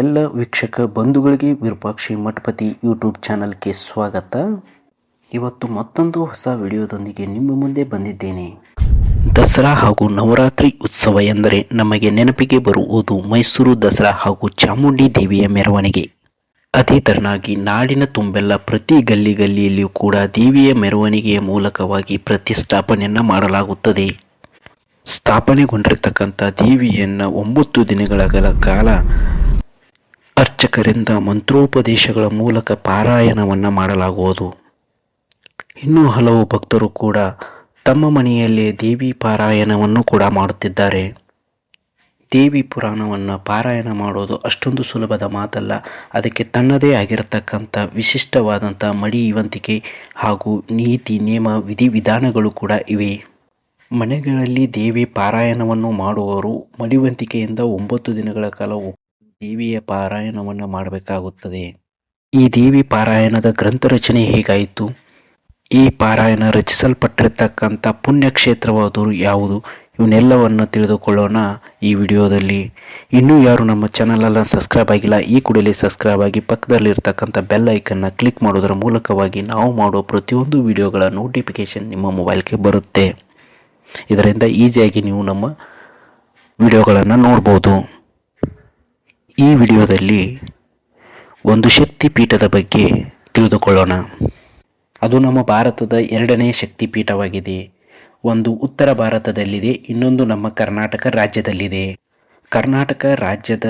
ಎಲ್ಲ ವೀಕ್ಷಕ ಬಂಧುಗಳಿಗೆ ವಿರೂಪಾಕ್ಷಿ ಮಠಪತಿ ಯೂಟ್ಯೂಬ್ ಚಾನಲ್ಗೆ ಸ್ವಾಗತ. ಇವತ್ತು ಮತ್ತೊಂದು ಹೊಸ ವಿಡಿಯೋದೊಂದಿಗೆ ನಿಮ್ಮ ಮುಂದೆ ಬಂದಿದ್ದೇನೆ. ದಸರಾ ಹಾಗೂ ನವರಾತ್ರಿ ಉತ್ಸವ ಎಂದರೆ ನಮಗೆ ನೆನಪಿಗೆ ಬರುವುದು ಮೈಸೂರು ದಸರಾ ಹಾಗೂ ಚಾಮುಂಡಿ ದೇವಿಯ ಮೆರವಣಿಗೆ. ಅದೇ ತರನಾಗಿ ನಾಡಿನ ತುಂಬೆಲ್ಲ ಪ್ರತಿ ಗಲ್ಲಿ ಗಲ್ಲಿಯಲ್ಲಿಯೂ ಕೂಡ ದೇವಿಯ ಮೆರವಣಿಗೆಯ ಮೂಲಕವಾಗಿ ಪ್ರತಿಷ್ಠಾಪನೆಯನ್ನು ಮಾಡಲಾಗುತ್ತದೆ. ಸ್ಥಾಪನೆಗೊಂಡಿರತಕ್ಕಂಥ ದೇವಿಯನ್ನು ಒಂಬತ್ತು ದಿನಗಳ ಕಾಲ ಅರ್ಚಕರಿಂದ ಮಂತ್ರೋಪದೇಶಗಳ ಮೂಲಕ ಪಾರಾಯಣವನ್ನು ಮಾಡಲಾಗುವುದು. ಇನ್ನೂ ಹಲವು ಭಕ್ತರು ಕೂಡ ತಮ್ಮ ಮನೆಯಲ್ಲೇ ದೇವಿ ಪಾರಾಯಣವನ್ನು ಕೂಡ ಮಾಡುತ್ತಿದ್ದಾರೆ. ದೇವಿ ಪುರಾಣವನ್ನು ಪಾರಾಯಣ ಮಾಡೋದು ಅಷ್ಟೊಂದು ಸುಲಭದ ಮಾತಲ್ಲ, ಅದಕ್ಕೆ ತನ್ನದೇ ಆಗಿರತಕ್ಕಂಥ ವಿಶಿಷ್ಟವಾದಂಥ ಮಡಿಯುವಂತಿಕೆ ಹಾಗೂ ನೀತಿ, ನಿಯಮ ವಿಧಿವಿಧಾನಗಳು ಕೂಡ ಇವೆ. ಮನೆಗಳಲ್ಲಿ ದೇವಿ ಪಾರಾಯಣವನ್ನು ಮಾಡುವವರು ಮಡಿವಂತಿಕೆಯಿಂದ ಒಂಬತ್ತು ದಿನಗಳ ಕಾಲ ದೇವಿಯ ಪಾರಾಯಣವನ್ನು ಮಾಡಬೇಕಾಗುತ್ತದೆ. ಈ ದೇವಿ ಪಾರಾಯಣದ ಗ್ರಂಥ ರಚನೆ ಹೇಗಾಯಿತು? ಈ ಪಾರಾಯಣ ರಚಿಸಲ್ಪಟ್ಟಿರತಕ್ಕಂಥ ಪುಣ್ಯಕ್ಷೇತ್ರವಾದರೂ ಯಾವುದು? ಇವನ್ನೆಲ್ಲವನ್ನು ತಿಳಿದುಕೊಳ್ಳೋಣ ಈ ವಿಡಿಯೋದಲ್ಲಿ. ಇನ್ನೂ ಯಾರು ನಮ್ಮ ಚಾನಲನ್ನು ಸಬ್ಸ್ಕ್ರೈಬ್ ಆಗಿಲ್ಲ, ಈ ಕೂಡಲೇ ಸಬ್ಸ್ಕ್ರೈಬ್ ಆಗಿ ಪಕ್ಕದಲ್ಲಿರ್ತಕ್ಕಂಥ ಬೆಲ್ ಐಕನ್ನ ಕ್ಲಿಕ್ ಮಾಡೋದರ ಮೂಲಕವಾಗಿ ನಾವು ಮಾಡುವ ಪ್ರತಿಯೊಂದು ವಿಡಿಯೋಗಳ ನೋಟಿಫಿಕೇಶನ್ ನಿಮ್ಮ ಮೊಬೈಲ್ಗೆ ಬರುತ್ತೆ. ಇದರಿಂದ ಈಸಿಯಾಗಿ ನೀವು ನಮ್ಮ ವಿಡಿಯೋಗಳನ್ನು ನೋಡ್ಬೋದು. ಈ ವಿಡಿಯೋದಲ್ಲಿ ಒಂದು ಶಕ್ತಿ ಪೀಠದ ಬಗ್ಗೆ ತಿಳಿದುಕೊಳ್ಳೋಣ. ಅದು ನಮ್ಮ ಭಾರತದ ಎರಡನೇ ಶಕ್ತಿ ಪೀಠವಾಗಿದೆ. ಒಂದು ಉತ್ತರ ಭಾರತದಲ್ಲಿದೆ, ಇನ್ನೊಂದು ನಮ್ಮ ಕರ್ನಾಟಕ ರಾಜ್ಯದಲ್ಲಿದೆ. ಕರ್ನಾಟಕ ರಾಜ್ಯದ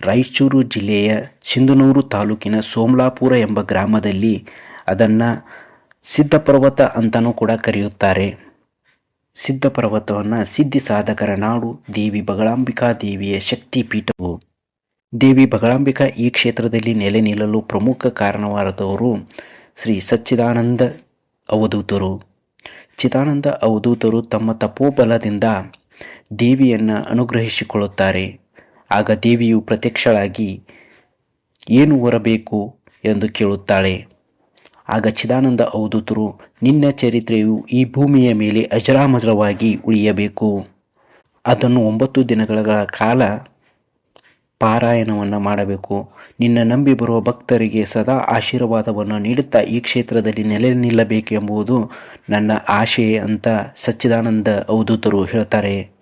ರಾಯಚೂರು ಜಿಲ್ಲೆಯ ಸಿಂಧನೂರು ತಾಲೂಕಿನ ಸೋಮಲಾಪುರ ಎಂಬ ಗ್ರಾಮದಲ್ಲಿ ಅದನ್ನು ಸಿದ್ಧಪರ್ವತ ಅಂತಲೂ ಕೂಡ ಕರೆಯುತ್ತಾರೆ. ಸಿದ್ಧಪರ್ವತವನ್ನು ಸಿದ್ಧಿ ಸಾಧಕರ ನಾಡು ದೇವಿ ಬಗಳಾಂಬಿಕಾ ದೇವಿಯ ಶಕ್ತಿ ಪೀಠವು. ದೇವಿ ಬಗಳಾಂಬಿಕಾ ಈ ಕ್ಷೇತ್ರದಲ್ಲಿ ನೆಲೆ ನಿಲ್ಲಲು ಪ್ರಮುಖ ಕಾರಣವಾದವರು ಶ್ರೀ ಸಚ್ಚಿದಾನಂದ ಅವಧೂತರು. ಚಿದಾನಂದ ಅವಧೂತರು ತಮ್ಮ ತಪೋಬಲದಿಂದ ದೇವಿಯನ್ನು ಅನುಗ್ರಹಿಸಿಕೊಳ್ಳುತ್ತಾರೆ. ಆಗ ದೇವಿಯು ಪ್ರತ್ಯಕ್ಷಳಾಗಿ, ಏನು ಹೊರಬೇಕು? ಎಂದು ಕೇಳುತ್ತಾಳೆ. ಆಗ ಚಿದಾನಂದ ಅವಧೂತರು, ನಿನ್ನ ಚರಿತ್ರೆಯು ಈ ಭೂಮಿಯ ಮೇಲೆ ಅಜರಾಮಜರವಾಗಿ ಉಳಿಯಬೇಕು. ಅದನ್ನು ಒಂಬತ್ತು ದಿನಗಳ ಕಾಲ ಪಾರಾಯಣವನ್ನು ಮಾಡಬೇಕು. ನಿನ್ನ ನಂಬಿ ಬರುವ ಭಕ್ತರಿಗೆ ಸದಾ ಆಶೀರ್ವಾದವನ್ನು ನೀಡುತ್ತಾ ಈ ಕ್ಷೇತ್ರದಲ್ಲಿ ನೆಲೆ ನಿಲ್ಲಬೇಕೆಂಬುದು ನನ್ನ ಆಶೆ ಅಂತ ಸಚ್ಚಿದಾನಂದ ಅವಧೂತರು ಹೇಳ್ತಾರೆ.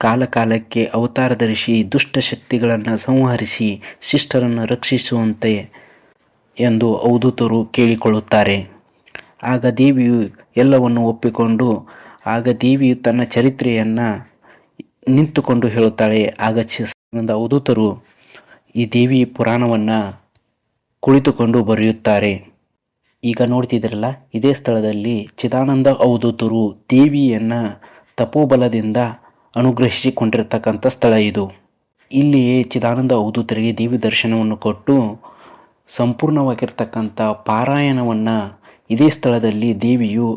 ಕಾಲಕಾಲಕ್ಕೆ ಅವತಾರ ಧರಿಸಿ ದುಷ್ಟಶಕ್ತಿಗಳನ್ನು ಸಂಹರಿಸಿ ಶಿಷ್ಟರನ್ನು ರಕ್ಷಿಸುವಂತೆ ಎಂದು ಅವಧೂತರು ಕೇಳಿಕೊಳ್ಳುತ್ತಾರೆ. ಆಗ ದೇವಿಯು ಎಲ್ಲವನ್ನು ಒಪ್ಪಿಕೊಂಡು, ಆಗ ದೇವಿಯು ತನ್ನ ಚರಿತ್ರೆಯನ್ನು ನಿಂತುಕೊಂಡು ಹೇಳುತ್ತಾಳೆ. ಆಗ ಚಿದಾನಂದ ಅವಧೂತರು ಈ ದೇವಿ ಪುರಾಣವನ್ನು ಕುಳಿತುಕೊಂಡು ಬರೆಯುತ್ತಾರೆ. ಈಗ ನೋಡ್ತಿದ್ರಲ್ಲ ಇದೇ ಸ್ಥಳದಲ್ಲಿ ಚಿದಾನಂದ ಅವಧೂತರು ದೇವಿಯನ್ನು ತಪೋಬಲದಿಂದ ಅನುಗ್ರಹಿಸಿಕೊಂಡಿರ್ತಕ್ಕಂಥ ಸ್ಥಳ ಇದು. ಇಲ್ಲಿಯೇ ಚಿದಾನಂದ ಅವಧೂತರಿಗೆ ದೇವಿ ದರ್ಶನವನ್ನು ಕೊಟ್ಟು ಸಂಪೂರ್ಣವಾಗಿರ್ತಕ್ಕಂಥ ಪಾರಾಯಣವನ್ನು ಇದೇ ಸ್ಥಳದಲ್ಲಿ ದೇವಿಯು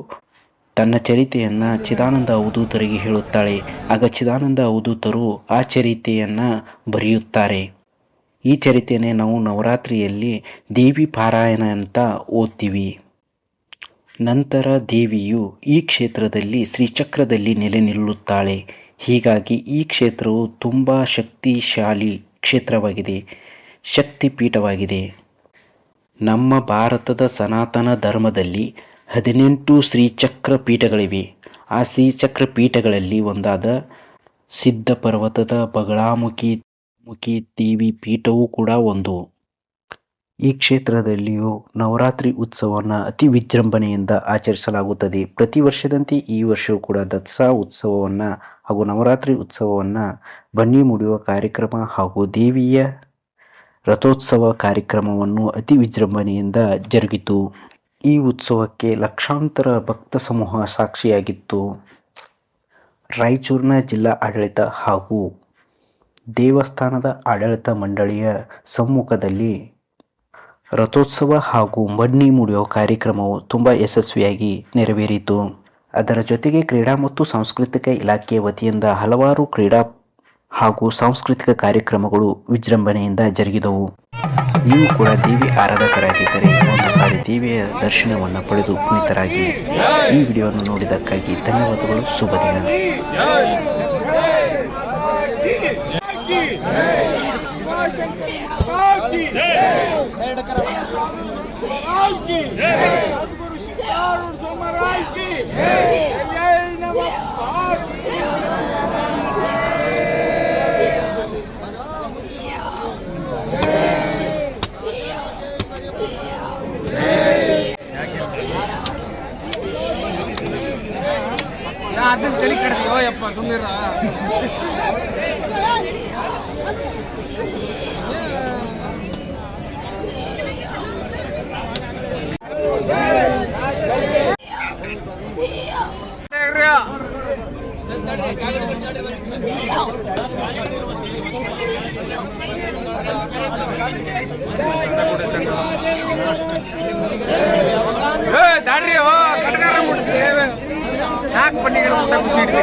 ತನ್ನ ಚರಿತೆಯನ್ನು ಚಿದಾನಂದ ಅವಧೂತರಿಗೆ ಹೇಳುತ್ತಾಳೆ. ಆಗ ಚಿದಾನಂದ ಅವಧೂತರು ಆ ಚರಿತೆಯನ್ನು ಬರೆಯುತ್ತಾರೆ. ಈ ಚರಿತೆಯನ್ನೇ ನಾವು ನವರಾತ್ರಿಯಲ್ಲಿ ದೇವಿ ಪಾರಾಯಣ ಅಂತ ಓದ್ತೀವಿ. ನಂತರ ದೇವಿಯು ಈ ಕ್ಷೇತ್ರದಲ್ಲಿ ಶ್ರೀಚಕ್ರದಲ್ಲಿ ನೆಲೆ ನಿಲ್ಲುತ್ತಾಳೆ. ಹೀಗಾಗಿ ಈ ಕ್ಷೇತ್ರವು ತುಂಬ ಶಕ್ತಿಶಾಲಿ ಕ್ಷೇತ್ರವಾಗಿದೆ. ಶಕ್ತಿಪೀಠವಾಗಿದೆ. ನಮ್ಮ ಭಾರತದ ಸನಾತನ ಧರ್ಮದಲ್ಲಿ ಹದಿನೆಂಟು ಶ್ರೀಚಕ್ರ ಪೀಠಗಳಿವೆ ಆ ಶ್ರೀಚಕ್ರ ಪೀಠಗಳಲ್ಲಿ ಒಂದಾದ ಸಿದ್ಧ ಪರ್ವತದ ಬಗಳಾಮುಖಿ ಮುಖಿ ದೇವಿ ಪೀಠವೂ ಕೂಡ ಒಂದು. ಈ ಕ್ಷೇತ್ರದಲ್ಲಿಯೂ ನವರಾತ್ರಿ ಉತ್ಸವವನ್ನು ಅತಿ ವಿಜೃಂಭಣೆಯಿಂದ ಆಚರಿಸಲಾಗುತ್ತದೆ. ಪ್ರತಿ ವರ್ಷದಂತೆ ಈ ವರ್ಷವೂ ಕೂಡ ದಸರಾ ಉತ್ಸವವನ್ನು ಹಾಗೂ ನವರಾತ್ರಿ ಉತ್ಸವವನ್ನು ಬನ್ನಿ ಮುಡಿಯುವ ಕಾರ್ಯಕ್ರಮ ಹಾಗೂ ದೇವಿಯ ರಥೋತ್ಸವ ಕಾರ್ಯಕ್ರಮವನ್ನು ಅತಿ ವಿಜೃಂಭಣೆಯಿಂದ ಜರುಗಿತು. ಈ ಉತ್ಸವಕ್ಕೆ ಲಕ್ಷಾಂತರ ಭಕ್ತ ಸಮೂಹ ಸಾಕ್ಷಿಯಾಗಿತ್ತು. ರಾಯಚೂರಿನ ಜಿಲ್ಲಾ ಆಡಳಿತ ಹಾಗೂ ದೇವಸ್ಥಾನದ ಆಡಳಿತ ಮಂಡಳಿಯ ಸಮ್ಮುಖದಲ್ಲಿ ರಥೋತ್ಸವ ಹಾಗೂ ಮಣ್ಣಿ ಮುಡಿಯೋ ಕಾರ್ಯಕ್ರಮವು ತುಂಬ ಯಶಸ್ವಿಯಾಗಿ ನೆರವೇರಿತು. ಅದರ ಜೊತೆಗೆ ಕ್ರೀಡಾ ಮತ್ತು ಸಾಂಸ್ಕೃತಿಕ ಇಲಾಖೆಯ ವತಿಯಿಂದ ಹಲವಾರು ಕ್ರೀಡಾ ಹಾಗೂ ಸಾಂಸ್ಕೃತಿಕ ಕಾರ್ಯಕ್ರಮಗಳು ವಿಜೃಂಭಣೆಯಿಂದ ಜರುಗಿದವು. ನೀವು ಕೂಡ ದೇವಿ ಆರಾಧಕರಾಗಿದ್ದರೆ ಸಾರಿ ದೇವಿಯ ದರ್ಶನವನ್ನು ಪಡೆದು ಪುನೀತರಾಗಿ ಈ ವಿಡಿಯೋವನ್ನು ನೋಡಿದ್ದಕ್ಕಾಗಿ ಧನ್ಯವಾದಗಳು. ಶುಭ ದಿನ. ಅದನ್ನ ತಲೆ ಕಡ್ತೀವೋ ಯಪ್ಪ ಸುಮ್ಮನಿರ ಏ ದಾಡ್ರಿ ಓ ಕಟ್ಕಾರ ಮುಟ್ಸಿ பேக் பண்ணிக்கிட்டு முட்டை பிடிச்சிட்டு